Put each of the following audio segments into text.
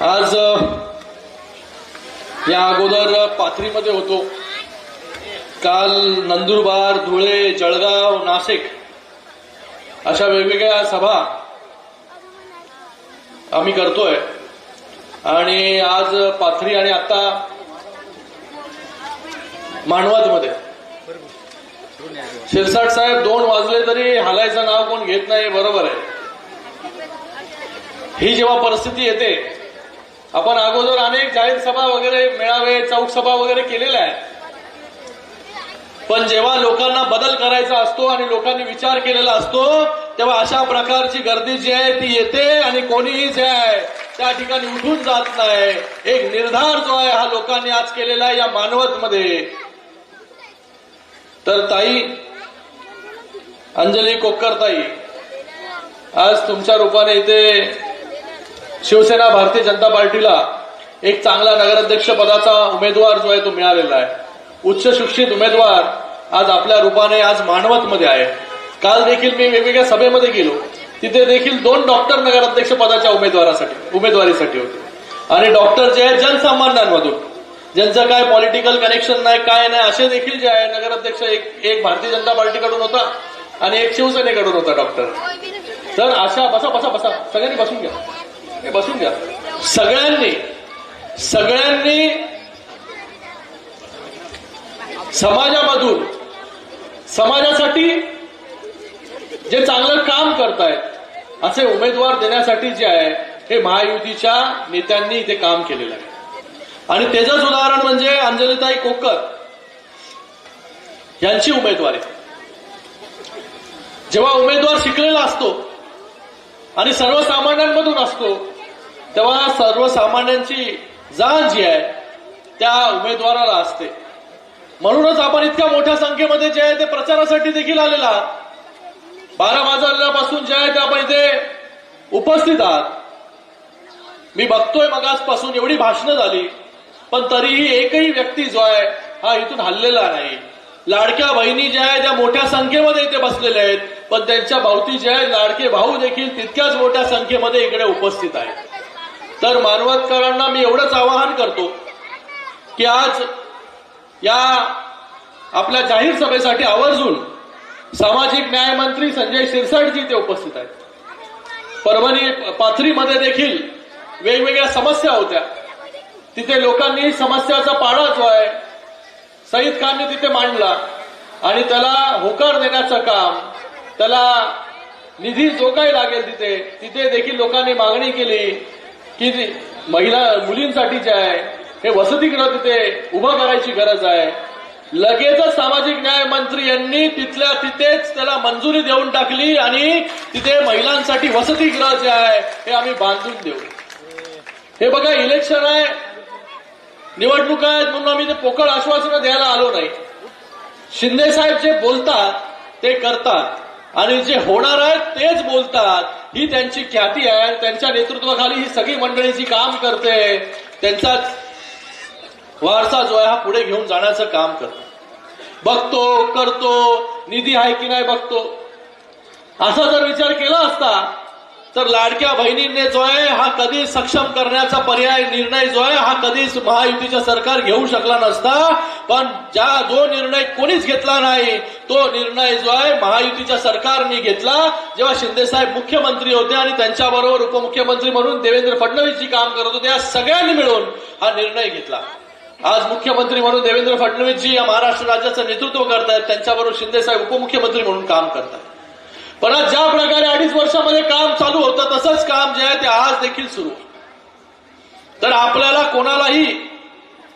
आज या अगोदर पाथरीमध्ये होतो. काल नंदुरबार धुळे जळगाव नाशिक अशा वेगवेगळ्या सभा आम्ही करतोय. आणि आज पाथरी आणि आता मानवतमध्ये शिरसाट साहेब दोन वाजले तरी हालायचं नाव कोण घेत नाही बरोबर आहे. ही जेव्हा परिस्थिती येते आपण अगोदर अनेक जाहीर सभा वगैरे मेळावे चौक सभा वगैरे केलेल्या आहेत. पण जेव्हा लोकांना बदल करायचा असतो आणि लोकांनी विचार केलेला असतो तेव्हा अशा प्रकारची गर्दी जी आहे ती येते आणि कोणीही जे आहे त्या ठिकाणी उठून जात नाही. एक निर्धार जो आहे हा लोकांनी आज केलेला आहे या मानवत मध्ये तर ताई अंजली कोक्कर ताई आज तुमच्या रूपाने इथे शिवसेना भारतीय जनता पार्टीला एक चांगला नगराध्यक्ष पदाचा उमेदवार जो आहे तो मिळालेला आहे. उच्च शिक्षित उमेदवार आज आपल्या रूपाने आज मानवतमध्ये आहे. काल देखील मी वेगवेगळ्या सभेमध्ये गेलो. तिथे देखील दोन डॉक्टर नगराध्यक्ष पदाच्या उमेदवारासाठी उमेदवारीसाठी होते. आणि डॉक्टर जे आहे जनसामान्यांमधून. ज्यांचं काय पॉलिटिकल कनेक्शन नाही काय नाही असे देखील जे आहे नगराध्यक्ष एक एक भारतीय जनता पार्टीकडून होता आणि एक शिवसेनेकडून होता डॉक्टर तर अशा बसा बसा बसा. सगळ्यांनी बसून घ्या. हे बसून घ्या. सगळ्यांनी सगळ्यांनी समाजामधून समाजासाठी जे चांगलं काम करतायत असे उमेदवार देण्यासाठी जे आहे हे महायुतीच्या नेत्यांनी इथे काम केलेलं आहे. आणि त्याचंच उदाहरण म्हणजे अंजलिताई कोकर यांची उमेदवारी. जेव्हा उमेदवार शिकलेला असतो आणि सर्वसामान्यांमधून असतो तेव्हा सर्वसामान्यांची जाण जी आहे त्या उमेदवाराला असते. म्हणूनच आपण इतक्या मोठ्या संख्येमध्ये जे आहे ते प्रचारासाठी देखील आलेला बारा वाजल्यापासून जे आहे ते आपण इथे उपस्थित आहात. मी बघतोय मगासपासून एवढी भाषणं झाली. पण तरीही एकही व्यक्ती जो आहे हा इथून हल्लेला नाही. लाडक्या बहिणी ज्या आहेत त्या मोठ्या संख्येमध्ये इथे बसलेल्या आहेत. पण त्यांच्या भावती जे आहेत लाडके भाऊ देखील तितक्याच मोठ्या संख्येमध्ये इकडे उपस्थित आहेत. तर मानवतकरांना मी एवढंच आवाहन करतो की आज या आपल्या जाहीर सभेसाठी आवर्जून सामाजिक न्याय मंत्री संजय शिरसाटजी ते उपस्थित आहेत. परभणी पाथरीमध्ये देखील वेगवेगळ्या समस्या होत्या. तिथे लोकांनी समस्याचा पाडा जो आहे सईद खानने तिथे मांडला. आणि त्याला होकार देण्याचं काम त्याला निधी जो काही लागेल तिथे तिथे देखील लोकांनी मागणी केली की महिला मुलींसाठी जे आहे हे वसतिगृह तिथे उभं करायची गरज आहे. लगेचच सामाजिक न्याय मंत्री यांनी तिथल्या तिथेच त्याला मंजुरी देऊन टाकली आणि तिथे महिलांसाठी वसतिगृह जे आहे हे आम्ही बांधून देऊ. हे बघा इलेक्शन आहे निवडणूक आहेत म्हणून आम्ही ते पोकळ आश्वासनं द्यायला आलो नाही. शिंदे साहेब जे बोलतात ते करतात. आणि जे होणार आहेत तेच बोलतात. ही त्यांची ख्याती आहे त्यांच्या नेतृत्वाखाली ही सगळी मंडळी जी काम करते त्यांचा वारसा जो आहे हा पुढे घेऊन जाण्याचं काम करतो. बघतो करतो निधी आहे की नाही बघतो. असा जर विचार केला असता तर लाडक्या बहिणींनी जो आहे हा कधी सक्षम करण्याचा पर्याय निर्णय जो आहे हा कधीच महायुतीचं सरकार घेऊ शकला नसता. पण ज्या जो निर्णय कोणीच घेतला नाही तो निर्णय जो आहे महायुतीच्या सरकारने घेतला. जेव्हा शिंदेसाहेब मुख्यमंत्री होते आणि त्यांच्याबरोबर उपमुख्यमंत्री म्हणून देवेंद्र फडणवीस जी काम करत होते या सगळ्यांनी मिळून हा निर्णय घेतला. आज मुख्यमंत्री म्हणून देवेंद्र फडणवीसजी या महाराष्ट्र राज्याचं नेतृत्व करतायत त्यांच्याबरोबर शिंदेसाहेब उपमुख्यमंत्री म्हणून काम करतात पण आज ज्या प्रकारे अडीच वर्षामध्ये काम चालू होतं तसंच काम जे आहे ते आज देखील सुरू तर आपल्याला कोणालाही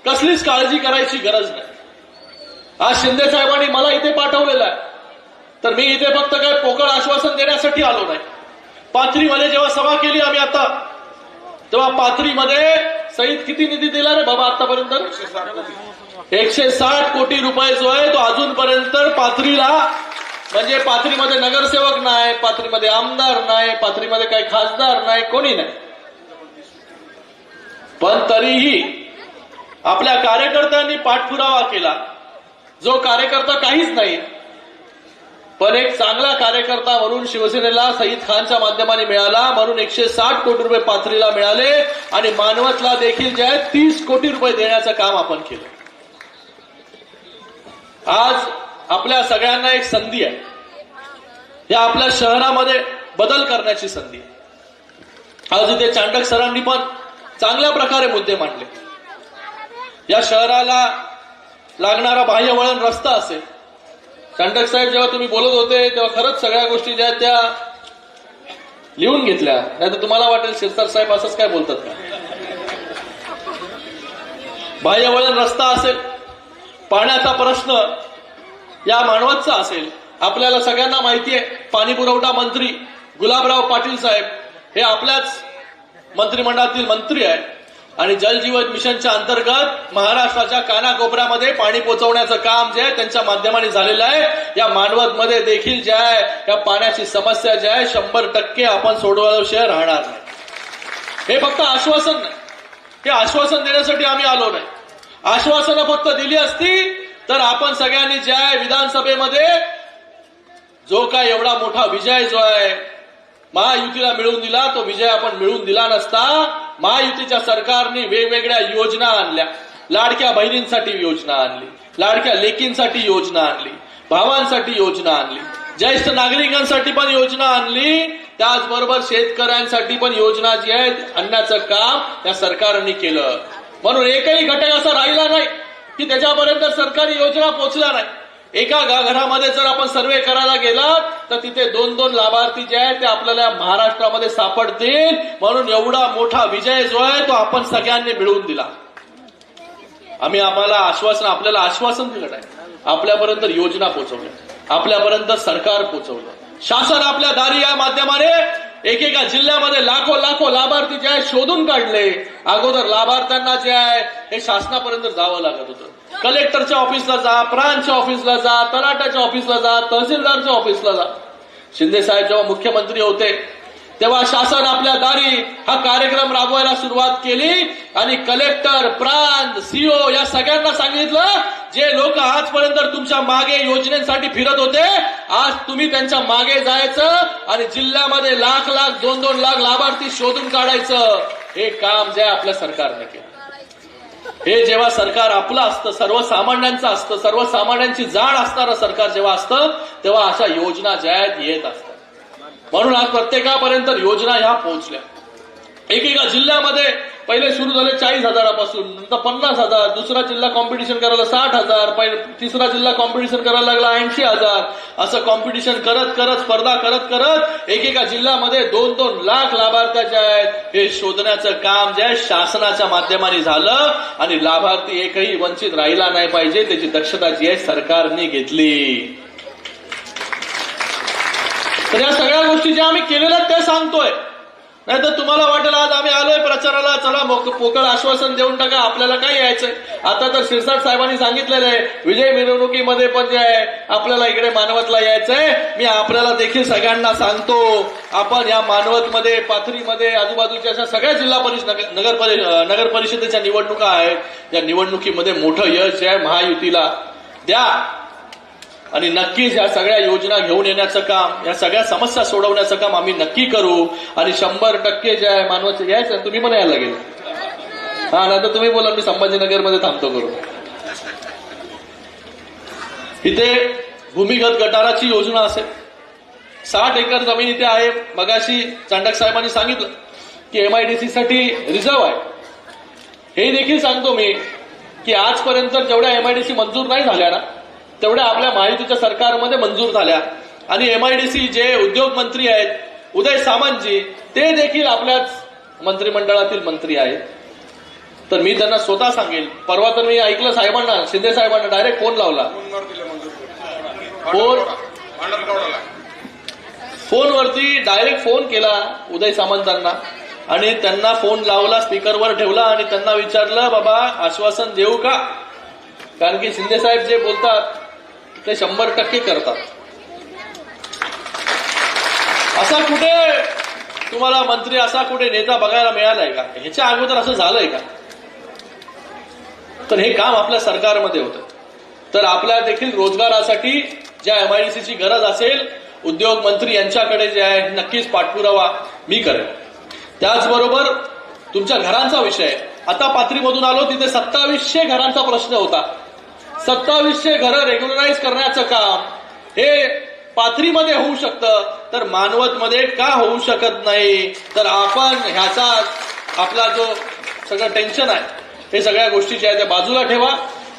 कसलीच काळजी करायची गरज नाही. आज शिंदे साहेबांनी मला इथे पाठवलेलं आहे. तर मी इथे फक्त काय पोकळ आश्वासन देण्यासाठी आलो नाही. पाथरीमध्ये जेव्हा सभा केली आम्ही आता तेव्हा पाथरीमध्ये सईद किती निधी दिला रे बाबा आतापर्यंत? एकशे साठ कोटी रुपये जो आहे तो अजूनपर्यंत पाथरीला म्हणजे पाथरीमध्ये नगरसेवक नाही पाथरीमध्ये आमदार नाही पाथरीमध्ये काही खासदार नाही कोणी नाही. पण तरीही आपल्या कार्यकर्त्यांनी पाठपुरावा केला. जो कार्यकर्ता काहीच नाही पण एक चांगला कार्यकर्ता म्हणून शिवसेनेला सईद खानच्या माध्यमाने मिळाला. म्हणून एकशे साठ कोटी रुपये पाथरीला मिळाले आणि मानवतला देखील जे आहे तीस कोटी रुपये देण्याचं काम आपण केलं. आज आपल्या सगळ्यांना एक संधी आहे. या आपल्या शहरामध्ये बदल करण्याची संधी आहे. आज इथे चांडक सरांनी पण चांगल्या प्रकारे मुद्दे मांडले. या शहराला लागणारा बाह्य वळण रस्ता असेल. चांडक साहेब जेव्हा तुम्ही बोलत होते तेव्हा खरंच सगळ्या गोष्टी ज्या त्या लिहून घेतल्या. नाही तर तुम्हाला वाटेल शिरसाट साहेब असंच काय बोलतात का? बाह्य वळण रस्ता असेल. पाण्याचा प्रश्न या मानवतचा असेल. आपल्याला सगळ्यांना माहिती आहे पाणी पुरवठा मंत्री गुलाबराव पाटील साहेब हे आपल्याच मंत्रिमंडळातील मंत्री आहेत. आणि जल जीवन मिशनच्या अंतर्गत महाराष्ट्राच्या कानाकोपऱ्यामध्ये पाणी पोहोचवण्याचं काम जे आहे त्यांच्या माध्यमाने झालेलं आहे. या मानवत मध्ये देखील जे आहे या पाण्याची समस्या जी आहे शंभर टक्के आपण सोडवल्याशिवाय राहणार नाही. हे फक्त आश्वासन नाही. हे आश्वासन देण्यासाठी आम्ही आलो नाही. आश्वासनं फक्त दिली असती तर आपण सगळ्यांनी जे आहे विधानसभेमध्ये जो काय एवढा मोठा विजय जो आहे महायुतीला मिळवून दिला तो विजय आपण मिळवून दिला नसता. महायुतीच्या सरकारने वेगवेगळ्या योजना आणल्या. लाडक्या बहिणींसाठी योजना आणली. लाडक्या लेकींसाठी योजना आणली. भावांसाठी योजना आणली. ज्येष्ठ नागरिकांसाठी पण योजना आणली. त्याचबरोबर शेतकऱ्यांसाठी पण योजना जी आहेत आणण्याचं काम या सरकारने केलं. म्हणून एकही घटक असा राहिला नाही. की त्याच्यापर्यंत सरकारी योजना पोहोचणार नाही एका घरामध्ये जर आपण सर्वे करायला गेला तर तिथे दोन दोन लाभार्थी जे आहेत ते आपल्याला महाराष्ट्रामध्ये सापडतील. म्हणून एवढा मोठा विजय जो आहे तो आपण सगळ्यांनी मिळवून दिला. आम्ही आम्हाला आश्वासन आपल्याला आश्वासन दिलं आहे आपल्यापर्यंत योजना पोहोचवल्या आपल्यापर्यंत सरकार पोहोचवलं शासन आपल्या दारी या माध्यमाने एकेका जिल्ह्यामध्ये लाखो लाखो लाभार्थी जे आहे शोधून काढले. अगोदर लाभार्थ्यांना जे आहे हे शासनापर्यंत जावं लागत होतं. कलेक्टरच्या ऑफिसला जा प्रांतच्या ऑफिसला जा तलाटाच्या ऑफिसला जा तहसीलदारच्या ऑफिसला जा. शिंदे साहेब जेव्हा मुख्यमंत्री होते तेव्हा शासन आपल्या दारी हा कार्यक्रम राबवायला सुरुवात केली आणि कलेक्टर प्रांत सीओ या सगळ्यांना सांगितलं जे लोक आजपर्यंत तुमच्या मागे योजनेसाठी फिरत होते आज तुम्ही त्यांच्या मागे जायचं आणि जिल्ह्यामध्ये लाख लाख दोन दोन लाख लाभार्थी शोधून काढायचं. हे काम जे आहे आपल्या सरकारने केलं. हे जेव्हा सरकार आपलं असतं सर्वसामान्यांचं असतं सर्वसामान्यांची जाण असणारं सरकार जेव्हा असतं तेव्हा अशा योजना ज्या आहेत येत असतात. म्हणून आज प्रत्येकापर्यंत योजना ह्या पोहोचल्या. एकेका जिल्ह्यामध्ये पहिले सुरू झाले चाळीस हजारापासून नंतर पन्नास हजार दुसरा जिल्हा कॉम्पिटिशन करायला साठ हजार तिसरा जिल्हा कॉम्पिटिशन करायला लागला ऐंशी हजार. असं कॉम्पिटिशन करत करत स्पर्धा करत करत एकेका जिल्ह्यामध्ये दोन दोन लाख लाभार्थ्याचे आहेत. हे शोधण्याचं काम जे आहे शासनाच्या माध्यमाने झालं आणि लाभार्थी एकही वंचित राहिला नाही पाहिजे त्याची दक्षता जी आहे सरकारने घेतली. तर या सगळ्या गोष्टी ज्या आम्ही केलेल्या त्या सांगतोय. नाही तर तुम्हाला वाटेल आज आम्ही आलोय प्रचाराला चला मोक- पोकळ आश्वासन देऊन टाका आपल्याला काय यायचंय? आता तर शिरसाट साहेबांनी सांगितलेलं आहे विजय मिरवणुकीमध्ये पण जे आहे आपल्याला इकडे मानवतला यायचंय. मी आपल्याला देखील सगळ्यांना सांगतो आपण या मानवतमध्ये पाथरीमध्ये आजूबाजूच्या अशा सगळ्या जिल्हा परिषद नगर नगर परि- नगर परिषदेच्या निवडणुका आहेत. या निवडणुकीमध्ये मोठं यश आहे महायुतीला द्या. आणि नक्कीच या सगळ्या योजना घेऊन येण्याचं काम या सगळ्या समस्या सोडवण्याचं काम आम्ही नक्की करू. आणि शंभर टक्के जे आहे मानवाचं यायचं तुम्ही पण यायला लागेल. हा नाही तर तुम्ही बोला मी संभाजीनगरमध्ये थांबतो करू. इथे भूमिगत गटाराची योजना असेल. साठ एकर जमीन इथे आहे. मगाशी चांडक साहेबांनी सांगितलं की एमआयडीसी साठी रिझर्व आहे. हे देखील सांगतो मी की आजपर्यंत जेवढ्या एमआयडीसी मंजूर नाही झाल्या ना तेवढ्या आपल्या माहितीच्या सरकारमध्ये मंजूर झाल्या. आणि एमआयडीसी जे उद्योग मंत्री आहेत उदय सामंतजी ते देखील आपल्याच मंत्रिमंडळातील मंत्री आहेत. तर मी त्यांना स्वतः सांगेल परवा तर मी ऐकलं साहेबांना शिंदे साहेबांना डायरेक्ट फोन लावला. फोन फोनवरती डायरेक्ट फोन केला उदय सामंतांना आणि त्यांना फोन लावला स्पीकरवर ठेवला आणि त्यांना विचारलं बाबा आश्वासन देऊ का? कारण की शिंदे साहेब जे बोलतात ते शंभर टक्के करतात. असा कुठे तुम्हाला मंत्री असा कुठे नेता बघायला मिळालाय का? ह्याच्या अगोदर असं झालंय का? तर हे काम आपल्या सरकारमध्ये होतं. तर आपल्या देखील रोजगारासाठी ज्या एमआयडीसीची गरज असेल उद्योग मंत्री यांच्याकडे जे आहे नक्कीच पाठपुरावा मी करेन. त्याचबरोबर तुमच्या घरांचा विषय. आता पाथरीमधून आलो तिथे सत्तावीसशे घरांचा प्रश्न होता. सत्तावीसशे घरं रेग्युलराईज करण्याचं काम हे पाथरीमध्ये होऊ शकतं. तर मानवतमध्ये का होऊ शकत नाही? तर आपण ह्याचा आपला जो सगळं टेन्शन आहे हे सगळ्या गोष्टी ज्या आहेत त्या बाजूला ठेवा.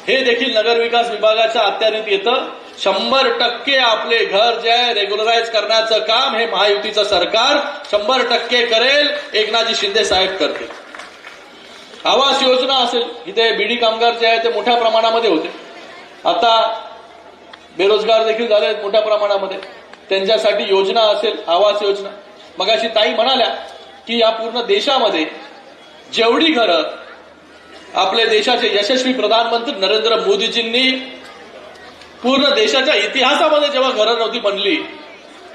हे देखील नगरविकास विभागाच्या अत्यारीत येतं. शंभर टक्के आपले घर जे आहे रेग्युलराईज करण्याचं काम हे महायुतीचं सरकार शंभर टक्के करेल एकनाथजी शिंदे साहेब करतील. आवास योजना असेल इथे बीडी कामगार जे आहे ते मोठ्या प्रमाणामध्ये होते. आता बेरोजगार देखील झाले आहेत मोठ्या प्रमाणामध्ये. त्यांच्यासाठी योजना असेल आवास योजना. मगाशी ताई म्हणाल्या की या पूर्ण देशामध्ये जेवढी घरं आपल्या देशाचे यशस्वी प्रधानमंत्री नरेंद्र मोदीजींनी पूर्ण देशाच्या इतिहासामध्ये जेव्हा घरं नव्हती बनली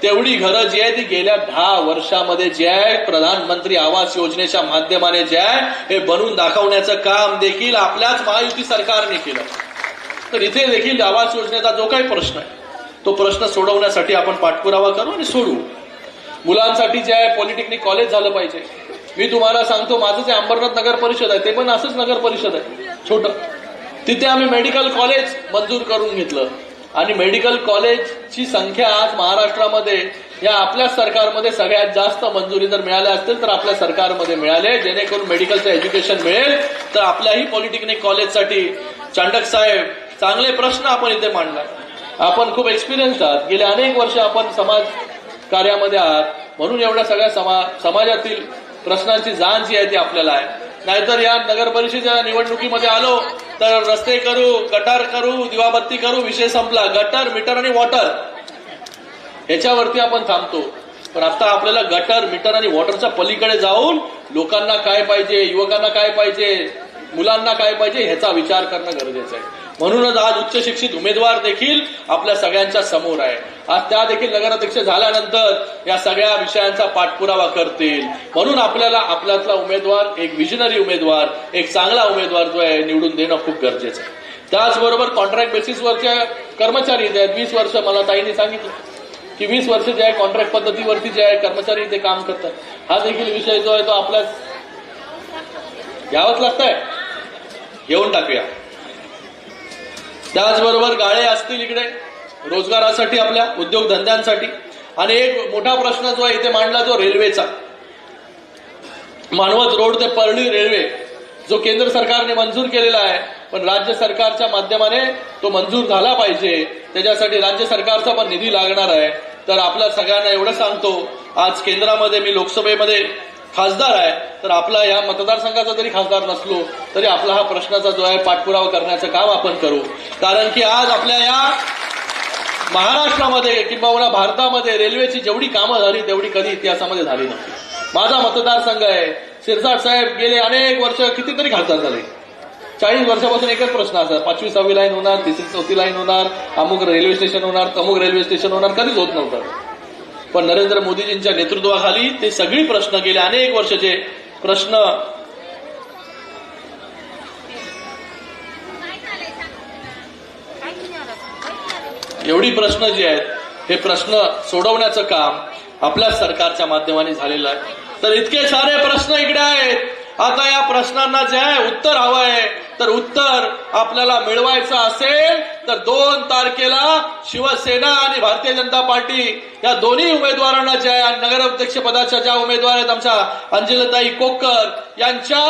तेवढी घरं जी आहे ती गेल्या दहा वर्षामध्ये जे आहे प्रधानमंत्री आवास योजनेच्या माध्यमाने जे आहे हे बनवून दाखवण्याचं काम देखील आपल्याच महायुती सरकारने केलं. तर इथे देखील आवास योजनेचा जो काही प्रश्न आहे तो प्रश्न सोडवण्यासाठी आपण पाठपुरावा करू आणि सोडू. मुलांसाठी जे आहे पॉलिटेक्निक कॉलेज झालं पाहिजे. मी तुम्हाला सांगतो माझं जे अंबरनाथ नगर परिषद आहे ते पण असंच नगर परिषद आहे छोटं. तिथे आम्ही मेडिकल कॉलेज मंजूर करून घेतलं. आणि मेडिकल कॉलेजची संख्या आज महाराष्ट्रामध्ये या आपल्या सरकारमध्ये सगळ्यात जास्त मंजुरी जर मिळाल्या असतील तर आपल्या सरकारमध्ये मिळाले. जेणेकरून मेडिकलचं एज्युकेशन मिळेल. तर आपल्याही पॉलिटेक्निक कॉलेजसाठी चांडक साहेब चांगले प्रश्न आपण इथे मांडला आपण खूप एक्सपिरियन्स आहात. गेले अनेक वर्ष आपण समाज कार्यामध्ये आहात. म्हणून एवढ्या सगळ्या समा समाजातील प्रश्नांची जाण जी आहे ती आपल्याला आहे. नाहीतर या नगर परिषदेच्या निवडणुकीमध्ये आलो तर रस्ते करू गटार करू दिवाबत्ती करू विषय संपला. गटर मीटर आणि वॉटर. याच्यावरती आपण थांबतो. पण आता आपल्याला गटर मीटर आणि वॉटरच्या पलीकडे जाऊन लोकांना काय पाहिजे युवकांना काय पाहिजे मुलांना काय पाहिजे ह्याचा विचार करणं गरजेचं आहे. म्हणूनच आज उच्च शिक्षित उमेदवार देखील आपल्या सगळ्यांच्या समोर आहे. आज त्या देखील नगराध्यक्ष झाल्यानंतर या सगळ्या विषयांचा पाठपुरावा करतील. म्हणून आपल्याला आपल्यातला उमेदवार एक विजनरी उमेदवार एक चांगला उमेदवार जो आहे निवडून देणं खूप गरजेचं आहे. त्याचबरोबर कॉन्ट्रॅक्ट बेसिसवरचे कर्मचारी जे आहेत वीस वर्ष मला ताईने सांगितलं की वीस वर्ष जे आहे कॉन्ट्रॅक्ट पद्धतीवरती जे आहे कर्मचारी ते काम करतात. हा देखील विषय जो आहे तो आपल्याच घ्यावाच लागतंय. घेऊन टाकूया. त्याचबरोबर गाळे असतील इकडे रोजगारासाठी आपल्या उद्योगधंद्यांसाठी. आणि एक मोठा प्रश्न जो आहे इथे मांडला तो रेल्वेचा. मानवत रोड ते परळी रेल्वे जो केंद्र सरकारने मंजूर केलेला आहे पण राज्य सरकारच्या माध्यमाने तो मंजूर झाला पाहिजे. त्याच्यासाठी राज्य सरकारचा पण निधी लागणार आहे. तर आपल्या सगळ्यांना एवढं सांगतो आज केंद्रामध्ये मी लोकसभेमध्ये खासदार आहे तर आपला या मतदारसंघाचा जरी खासदार नसलो तरी आपला हा प्रश्नाचा जो आहे पाठपुरावा करण्याचं काम आपण करू. कारण की आज आपल्या या महाराष्ट्रामध्ये किंवा भारतामध्ये रेल्वेची जेवढी कामं झाली तेवढी कधी इतिहासामध्ये झाली नव्हती. माझा मतदारसंघ आहे. शिरसाट साहेब गेले अनेक वर्ष कितीतरी खासदार झाले. चाळीस वर्षापासून एकच प्रश्न असा पाचवी सहावी लाईन होणार तिसरी चौथी लाईन होणार अमुक रेल्वे स्टेशन होणार तमुक रेल्वे स्टेशन होणार कधीच होत नव्हतं. पण नरेंद्र मोदीजींच्या नेतृत्वाखाली ते सगळी प्रश्न गेले अनेक वर्षाचे प्रश्न. एवढी प्रश्न जे आहेत हे प्रश्न सोडवण्याचं काम आपल्या सरकारच्या माध्यमाने झालेलं आहे. तर इतके सारे प्रश्न इकडे आहेत. आता या प्रश्नांना जे आहे उत्तर हवं आहे. तर उत्तर आपल्याला मिळवायचं असेल तर दोन तारखेला शिवसेना आणि भारतीय जनता पार्टी या दोन्ही उमेदवारांना जे आहे नगराध्यक्ष पदाच्या ज्या उमेदवार आहेत आमच्या अंजलताई कोकर यांच्या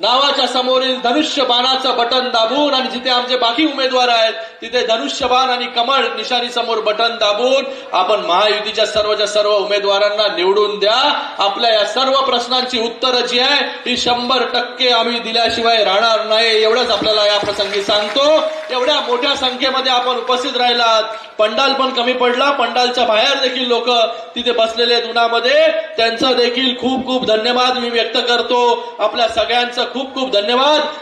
नावाच्या समोरील धनुष्य बाणाचं बटन दाबून आणि जिथे आमचे बाकी उमेदवार आहेत तिथे धनुष्यबाण आणि कमळ निशाणी समोर बटन दाबून आपण महायुतीच्या सर्वच्या सर्व उमेदवारांना निवडून द्या. आपल्या या सर्व प्रश्नांची उत्तरं जी आहे ही शंभर टक्के आम्ही दिल्याशिवाय राहणार नाही. एवढंच आपल्याला या प्रसंगी सांगतो. एवढ्या मोठ्या संख्येमध्ये आपण उपस्थित राहिलात. पंडाल पण कमी पडला. पंडालच्या बाहेर देखील लोक तिथे बसलेले आहेत उन्हामध्ये. त्यांचं देखील खूप खूप धन्यवाद मी व्यक्त करतो. आपल्या सगळ्यांचं खूप खूप धन्यवाद.